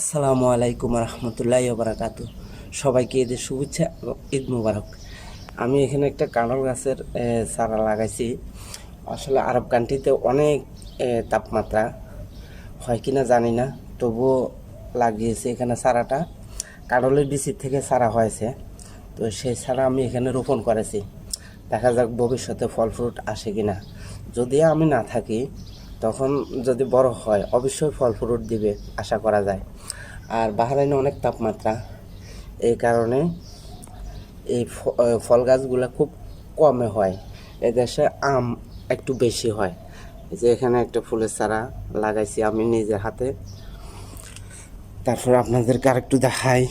আসসালামু আলাইকুম রহমতুল্লাহ বারাকাতু সবাইকে ঈদের শুভেচ্ছা ঈদ মুবারক। আমি এখানে একটা কাঁঠাল গাছের চারা লাগাইছি। আসলে আরব কান্ট্রিতে অনেক তাপমাত্রা। হয় কি না জানি না, তবুও লাগিয়েছি এখানে চারাটা। কাঁঠালের বিচির থেকে চারা হয়েছে। তো সেই চারা আমি এখানে রোপণ করেছি। দেখা যাক ভবিষ্যতে ফল ফ্রুট আসে কি না যদি আমি না থাকি তখন যদি বড় হয়, অবশ্যই ফল ফ্রুট দিবে, আশা করা যায়। আর বাহারাইনে অনেক তাপমাত্রা। এই কারণে এই ফল গাছগুলো খুব কমে হয়। এদেশে আম একটু বেশি হয়। যে এখানে একটা ফুলের চারা লাগাইছি আমি নিজের হাতে। তারপর আপনাদেরকে আরেকটু দেখাই।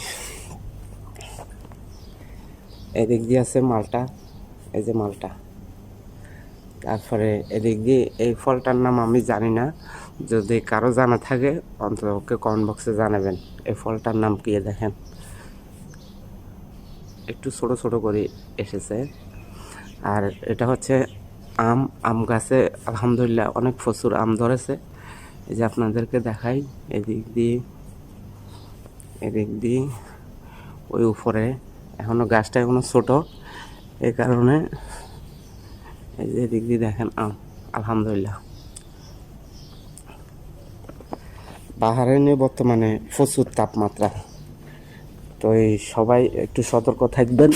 এদিক দিয়ে আছে মালটা। এই যে মালটা। তারপরে এদিক দিয়ে এই ফলটার নাম আমি জানি না। যদি কারও জানা থাকে অন্ততপক্ষে কমেন্ট বক্সে জানাবেন। এই ফলটার নাম কি দেখেন? একটু ছোট ছোট করে এসেছে। আর এটা হচ্ছে আম আম গাছে আলহামদুলিল্লাহ অনেক প্রচুর আম ধরেছে। এই যে আপনাদেরকে দেখাই, এদিক দিয়ে এদিক দিয়ে, ওই উপরে। এখনও গাছটা এখনও ছোট। এই কারণে এই যে এদিক দিয়ে দেখেন আম আলহামদুলিল্লাহ। বাহারাইনে বর্তমানে প্রচুর তাপমাত্রা। তো এই সবাই একটু সতর্ক থাকবেন,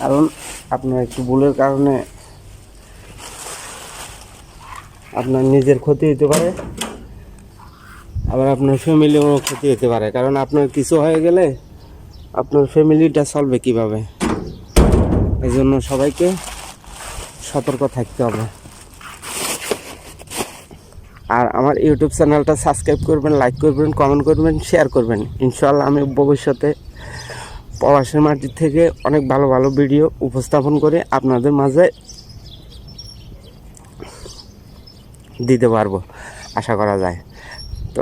কারণ আপনার একটু ভুলের কারণে আপনার নিজের ক্ষতি হতে পারে, আবার আপনার ফ্যামিলিরও ক্ষতি হতে পারে। কারণ আপনার কিছু হয়ে গেলে আপনার ফ্যামিলিটা চলবে কীভাবে? এই জন্য সবাইকে সতর্ক থাকতে হবে। আর আমার ইউটিউব চ্যানেলটা সাবস্ক্রাইব করবেন লাইক করবেন কমেন্ট করবেন শেয়ার করবেন। ইনশাল্লাহ আমি ভবিষ্যতে প্রবাসের মাটির থেকে অনেক ভালো ভালো ভিডিও উপস্থাপন করে আপনাদের মাঝে দিতে পারব, আশা করা যায়। তো